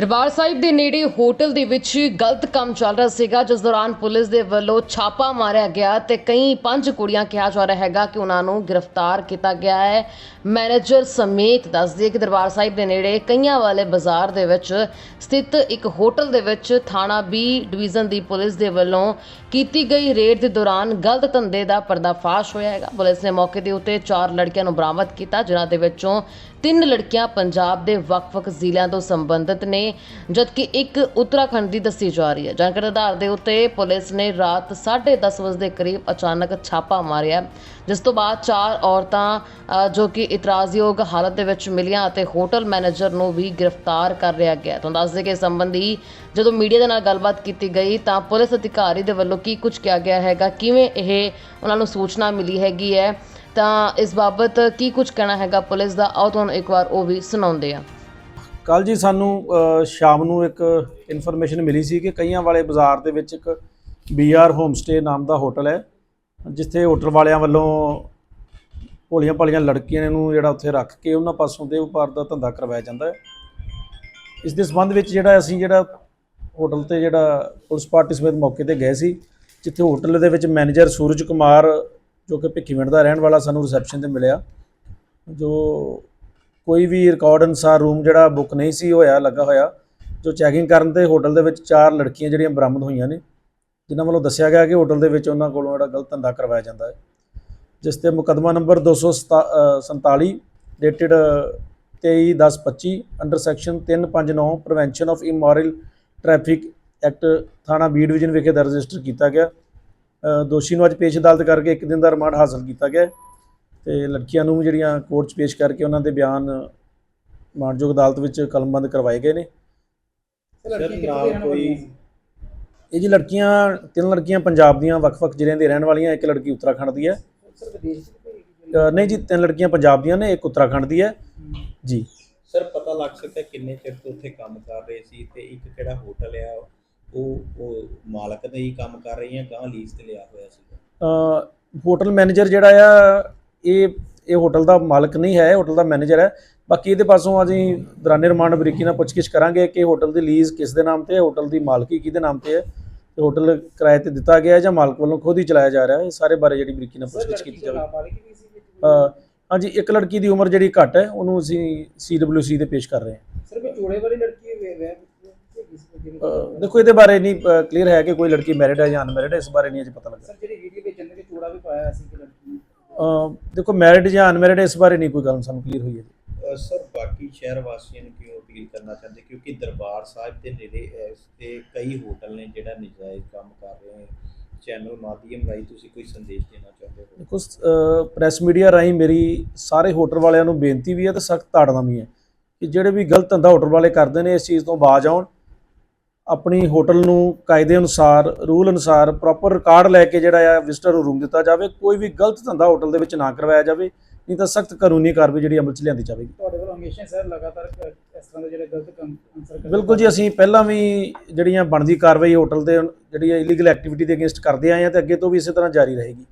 ਦਰਬਾਰ ਸਾਹਿਬ ਦੇ ਨੇੜੇ ਹੋਟਲ ਦੇ ਵਿੱਚ ਗਲਤ ਕੰਮ ਚੱਲ ਰਿਹਾ ਸੀਗਾ, ਜਿਸ ਦੌਰਾਨ ਪੁਲਿਸ ਦੇ ਵੱਲੋਂ ਛਾਪਾ ਮਾਰਿਆ ਗਿਆ ਤੇ ਕਈ ਪੰਜ ਕੁੜੀਆਂ ਕਿਹਾ ਜਾ ਰਿਹਾ ਹੈਗਾ ਕਿ ਉਹਨਾਂ ਨੂੰ ਗ੍ਰਿਫਤਾਰ ਕੀਤਾ ਗਿਆ ਹੈ। ਮੈਨੇਜਰ ਸਮੇਤ ਦੱਸ ਕਿ ਦਰਬਾਰ ਸਾਹਿਬ ਦੇ ਨੇੜੇ ਕਈਆਂ ਵਾਲੇ ਬਾਜ਼ਾਰ ਦੇ ਵਿੱਚ ਸਥਿਤ ਇੱਕ ਹੋਟਲ ਦੇ ਵਿੱਚ ਥਾਣਾ ਬੀ ਡਿਵੀਜ਼ਨ ਦੀ ਪੁਲਿਸ ਦੇ ਵੱਲੋਂ ਕੀਤੀ ਗਈ ਰੇਡ ਦੇ ਦੌਰਾਨ ਗਲਤ ਧੰਦੇ ਦਾ ਪਰਦਾਫਾਸ਼ ਹੋਇਆ ਹੈਗਾ। ਪੁਲਿਸ ਨੇ ਮੌਕੇ ਦੇ ਉੱਤੇ ਚਾਰ ਲੜਕੀਆਂ ਨੂੰ ਬਰਾਮਦ ਕੀਤਾ, ਜਿਨ੍ਹਾਂ ਦੇ ਵਿੱਚੋਂ ਤਿੰਨ ਲੜਕੀਆਂ ਪੰਜਾਬ ਦੇ ਵੱਖ-ਵੱਖ ਜ਼ਿਲ੍ਹਿਆਂ ਤੋਂ ਸੰਬੰਧਿਤ ਨੇ, ਜਦਕਿ ਇੱਕ ਉੱਤਰਾਖੰਡ ਦੀ ਦੱਸੀ ਜਾ ਰਹੀ ਹੈ। ਜਾਣਕਾਰੀ ਆਧਾਰ ਦੇ ਉੱਤੇ ਪੁਲਿਸ ਨੇ ਰਾਤ 10:30 ਵਜੇ ਦੇ ਕਰੀਬ ਅਚਾਨਕ ਛਾਪਾ ਮਾਰਿਆ, ਜਿਸ ਤੋਂ ਬਾਅਦ ਚਾਰ ਔਰਤਾਂ ਜੋ ਕਿ ਇਤਰਾਜ਼ਯੋਗ ਹਾਲਤ ਦੇ ਵਿੱਚ ਮਿਲੀਆਂ ਅਤੇ ਹੋਟਲ ਮੈਨੇਜਰ ਨੂੰ ਵੀ ਗ੍ਰਿਫਤਾਰ ਕਰ ਲਿਆ ਗਿਆ। ਤੁਹਾਨੂੰ ਦੱਸ ਦੇ ਕਿ ਇਸ ਸੰਬੰਧੀ ਜਦੋਂ ਮੀਡੀਆ ਦੇ ਨਾਲ ਗੱਲਬਾਤ ਕੀਤੀ ਗਈ ਤਾਂ ਪੁਲਿਸ ਅਧਿਕਾਰੀ ਦੇ ਵੱਲੋਂ ਕੀ ਕੁਝ ਕਿਹਾ ਗਿਆ ਹੈਗਾ, ਕਿਵੇਂ ਇਹ ਉਹਨਾਂ ਨੂੰ ਸੂਚਨਾ ਮਿਲੀ ਹੈਗੀ ਹੈ, ਤਾਂ ਇਸ ਬਾਬਤ ਕੀ ਕੁਝ ਕਹਿਣਾ ਹੈਗਾ ਪੁਲਿਸ ਦਾ? ਆਓ ਤੁਹਾਨੂੰ ਇੱਕ ਵਾਰ ਉਹ ਵੀ ਸੁਣਾਉਂਦੇ ਆ ਕੱਲ ਜੀ ਸਾਨੂੰ ਸ਼ਾਮ ਨੂੰ ਇੱਕ ਇਨਫੋਰਮੇਸ਼ਨ ਮਿਲੀ ਸੀ ਕਿ ਕਈਆਂ ਵਾਲੇ ਬਾਜ਼ਾਰ ਦੇ ਵਿੱਚ ਇੱਕ ਬੀਆਰ ਹੋਮਸਟੇ ਨਾਮ ਦਾ ਹੋਟਲ ਹੈ, ਜਿੱਥੇ ਹੋਟਲ ਵਾਲਿਆਂ ਵੱਲੋਂ ਭੋਲੀਆਂ ਭਾਲੀਆਂ ਲੜਕੀਆਂ ਨੂੰ ਜਿਹੜਾ ਉੱਥੇ ਰੱਖ ਕੇ ਉਹਨਾਂ ਪਾਸੋਂ ਦੇ ਵਪਾਰ ਦਾ ਧੰਦਾ ਕਰਵਾਇਆ ਜਾਂਦਾ ਹੈ। ਇਸ ਦੇ ਸੰਬੰਧ ਵਿੱਚ ਜਿਹੜਾ ਅਸੀਂ ਜਿਹੜਾ ਹੋਟਲ ਤੇ ਜਿਹੜਾ ਪੁਲਿਸ ਪਾਰਟੀ ਸਮੇਤ ਮੌਕੇ ਤੇ ਗਏ ਸੀ, ਜਿੱਥੇ ਹੋਟਲ ਦੇ ਵਿੱਚ ਮੈਨੇਜਰ ਸੂਰਜ ਕੁਮਾਰ, ਜੋ ਕਿ ਭਿੱਖੀਵਿੰਡ ਦਾ ਰਹਿਣ ਵਾਲਾ, ਸਾਨੂੰ ਰਿਸੈਪਸ਼ਨ ਤੇ ਮਿਲਿਆ। ਜੋ ਕੋਈ ਵੀ ਰਿਕਾਰਡ ਅਨੁਸਾਰ ਰੂਮ ਜਿਹੜਾ ਬੁੱਕ ਨਹੀਂ ਸੀ, ਹੋਇਆ, ਲੱਗਾ ਹੋਇਆ, ਜੋ ਚੈਕਿੰਗ ਕਰਨ ਤੇ ਹੋਟਲ ਦੇ ਵਿੱਚ ਚਾਰ ਲੜਕੀਆਂ ਜਿਹੜੀਆਂ ਬਰਾਮਦ ਹੋਈਆਂ ਨੇ, ਜਿਨ੍ਹਾਂ ਵੱਲੋਂ ਦੱਸਿਆ ਗਿਆ ਕਿ ਹੋਟਲ ਦੇ ਵਿੱਚ ਉਹਨਾਂ ਕੋਲੋਂ ਜਿਹੜਾ ਗਲਤ ਧੰਦਾ ਕਰਵਾਇਆ ਜਾਂਦਾ ਹੈ। ਜਿਸ ਤੇ ਮੁਕੱਦਮਾ number 247 dated 23/10/25 under section 359 prevention of immoral traffic act ਥਾਣਾ ਬੀ ਡਿਵੀਜ਼ਨ ਵਿਖੇ ਦਰਜ ਰਜਿਸਟਰ ਕੀਤਾ ਗਿਆ। ਦੋਸ਼ੀ ਨੂੰ ਅੱਜ ਪੇਸ਼ ਅਦਾਲਤ ਕਰਕੇ ਇੱਕ ਦਿਨ ਦਾ ਰਿਮਾਂਡ ਹਾਸਲ ਕੀਤਾ ਗਿਆ ਤੇ ਲੜਕੀਆਂ ਨੂੰ ਜਿਹੜੀਆਂ ਕੋਰਟ 'ਚ ਪੇਸ਼ ਕਰਕੇ ਉਹਨਾਂ ਦੇ ਬਿਆਨ ਮਾਨਯੋਗ ਅਦਾਲਤ ਵਿੱਚ ਕਲਮਬੰਦ ਕਰਵਾਏ ਗਏ ਨੇ। ਇਹ ਜੀ ਲੜਕੀਆਂ ਤਿੰਨ ਲੜਕੀਆਂ ਪੰਜਾਬ ਦੀਆਂ ਵੱਖ-ਵੱਖ ਜ਼ਿਲ੍ਹਿਆਂ ਦੇ ਰਹਿਣ ਵਾਲੀਆਂ ਇੱਕ ਲੜਕੀ ਉੱਤਰਾਖੰਡ ਦੀ ਹੈ। ਨਹੀਂ ਜੀ ਤਿੰਨ ਲੜਕੀਆਂ ਪੰਜਾਬ ਦੀਆਂ ਨੇ ਇੱਕ ਉੱਤਰਾਖੰਡ ਦੀ ਹੈ। ਜੀ। ਸਰ ਪਤਾ ਲੱਗ ਸਕਦਾ ਕਿੰਨੇ ਚਿਰ ਤੋਂ ਉੱਥੇ ਕੰਮ ਕਰ ਰਹੇ ਸੀ ਤੇ ਇੱਕ ਕਿਹੜਾ ਹੋਟਲ ਆ? ਉਹ ਉਹ ਮਾਲਕ ਦੇ ਹੀ ਕੰਮ ਕਰ ਰਹੀ ਆ ਗਾਂ ਲੀਜ਼ ਤੇ ਲਿਆ ਹੋਇਆ ਸੀ ਅ, ਹੋਟਲ ਮੈਨੇਜਰ ਜਿਹੜਾ ਆ ਇਹ ਇਹ ਹੋਟਲ ਦਾ ਮਾਲਕ ਨਹੀਂ ਹੈ ਹੋਟਲ ਦਾ ਮੈਨੇਜਰ ਹੈ। ਬਾਕੀ ਇਹਦੇ ਪਾਸੋਂ ਅਸੀਂ ਦੌਰਾਨੇ ਰਿਮਾਂਡ ਬਰੀਕੀ ਨਾਲ ਪੁੱਛਗਿੱਛ ਕਰਾਂਗੇ ਕਿ ਹੋਟਲ ਦੀ ਲੀਜ਼ ਕਿਸ ਦੇ ਨਾਮ ਤੇ ਹੈ ਹੋਟਲ ਦੀ ਮਾਲਕੀ ਕਿਹਦੇ ਨਾਮ ਤੇ ਹੈ। ਤੇ ਹੋਟਲ ਕਿਰਾਏ ਤੇ ਦਿੱਤਾ ਗਿਆ ਹੈ ਜਾਂ ਮਾਲਕ ਵੱਲੋਂ ਖੁਦ ਹੀ ਚਲਾਇਆ ਜਾ ਰਿਹਾ ਹੈ ਇਹ ਸਾਰੇ ਬਾਰੇ ਜਿਹੜੀ ਬਰੀਕੀ ਨਾਲ ਪੁੱਛਗਿੱਛ ਕੀਤੀ ਜਾਵੇ। ਅ, ਹਾਂਜੀ ਇੱਕ ਲੜਕੀ ਦੀ ਉਮਰ ਜਿਹੜੀ ਘੱਟ ਹੈ ਉਹਨੂੰ ਅਸੀਂ ਸੀਡਬਲਯੂਸੀ ਤੇ ਪੇਸ਼ ਕਰ ਰਹੇ ਹਾਂ। ਸਰ ਕੋਈ ਜੋੜੇ ਵਾਲੀ ਲੜਕੀ ਵੇ ਵੇ ਕਿਸ ਵਜ੍ਹਾ ਅ, ਦੇਖੋ ਇਹਦੇ ਬਾਰੇ ਨਹੀਂ ਕਲੀਅਰ ਹੈ ਕਿ ਕੋਈ ਲੜਕੀ ਮੈਰਿਡ ਹੈ ਜਾਂ ਅਨਮੈਰਿਡ ਹੈ ਇਸ ਬਾਰੇ ਨਹੀਂ ਅਜੇ ਪਤਾ ਲੱਗਾ ਸਰ ਜਿਹੜੀ ਵੀਡੀਓ ਵਿੱਚ ਜੰਨੇ ਚੂੜਾ ਵੀ ਪਾਇਆ ਸੀ ਕਿ ਲੜਕੀ ਨੇ। ਦੇਖੋ ਮੈਰਿਡ ਜਾਂ ਅਨਮੈਰਿਡ ਇਸ ਬਾਰੇ ਨਹੀਂ ਕੋਈ ਗੱਲ ਸਾਨੂੰ ਕਲੀਅਰ ਹੋਈ ਹੈ ਅਹ ਸਰ ਬਾਕੀ ਸ਼ਹਿਰ ਵਾਸੀਆਂ ਨੂੰ ਕਿਉਂ ਅਪੀਲ ਕਰਨਾ ਚਾਹੁੰਦੇ? ਕਿਉਂਕਿ ਦਰਬਾਰ ਸਾਹਿਬ ਦੇ ਨੇੜੇ ਇਸ ਤੇ ਕਈ ਹੋਟਲ ਨੇ ਜਿਹੜਾ ਨਜਾਇਜ਼ ਕੰਮ ਕਰ ਰਹੇ ਨੇ। ਚੈਨਲ ਮਾਧਿਅਮ ਰਾਹੀਂ ਤੁਸੀਂ ਕੋਈ ਸੰਦੇਸ਼ ਦੇਣਾ ਚਾਹੁੰਦੇ ਹੋ? ਦੇਖੋ ਪ੍ਰੈਸ ਮੀਡੀਆ ਰਾਹੀਂ ਮੇਰੀ ਸਾਰੇ ਹੋਟਲ ਵਾਲਿਆਂ ਨੂੰ ਬੇਨਤੀ ਵੀ ਹੈ ਤੇ ਸਖਤ ਤਾੜਨਾ ਵੀ ਹੈ ਕਿ ਜਿਹੜੇ ਵੀ ਗਲਤ ਧੰਦਾ ਹੋਟਲ ਵਾਲੇ ਕਰਦੇ ਨੇ ਇਸ ਚੀਜ਼ ਤੋਂ ਬਾਜ ਆਉਣ। ਆਪਣੀ ਹੋਟਲ ਨੂੰ ਕਾਇਦੇ ਅਨੁਸਾਰ ਰੂਲ ਅਨੁਸਾਰ ਪ੍ਰੋਪਰ ਰਿਕਾਰਡ ਲੈ ਕੇ ਜਿਹੜਾ ਆ ਵਿਜ਼ਟਰ ਨੂੰ ਰੂਮ ਦਿੱਤਾ ਜਾਵੇ ਕੋਈ ਵੀ ਗਲਤ ਧੰਦਾ ਹੋਟਲ ਦੇ ਵਿੱਚ ਨਾ ਕਰਵਾਇਆ ਜਾਵੇ ਨਹੀਂ ਤਾਂ ਸਖਤ ਕਾਨੂੰਨੀ ਕਾਰਵਾਈ ਜਿਹੜੀ ਅਮਲ 'ਚ ਲਿਆਂਦੀ ਜਾਵੇਗੀ। ਤੁਹਾਡੇ ਵੱਲੋਂ ਹਮੇਸ਼ਾ ਸਰ ਲਗਾਤਾਰ ਇਸ ਤਰ੍ਹਾਂ ਦੇ ਜਿਹੜੇ ਗਲਤ ਕੰਮ ਆਨਸਰ ਕਰਦੇ ਬਿਲਕੁਲ ਜੀ ਅਸੀਂ ਪਹਿਲਾਂ ਵੀ ਜਿਹੜੀਆਂ ਬਣਦੀ ਕਾਰਵਾਈ ਹੋਟਲ ਦੇ ਜਿਹੜੀ ਇਲੀਗਲ ਐਕਟੀਵਿਟੀ ਦੇ ਅਗੇਂਸਟ ਕਰਦੇ ਆਏ ਹਾਂ ਤੇ ਅੱਗੇ ਤੋਂ ਵੀ ਇਸੇ ਤਰ੍ਹਾਂ ਜਾਰੀ ਰਹੇਗੀ।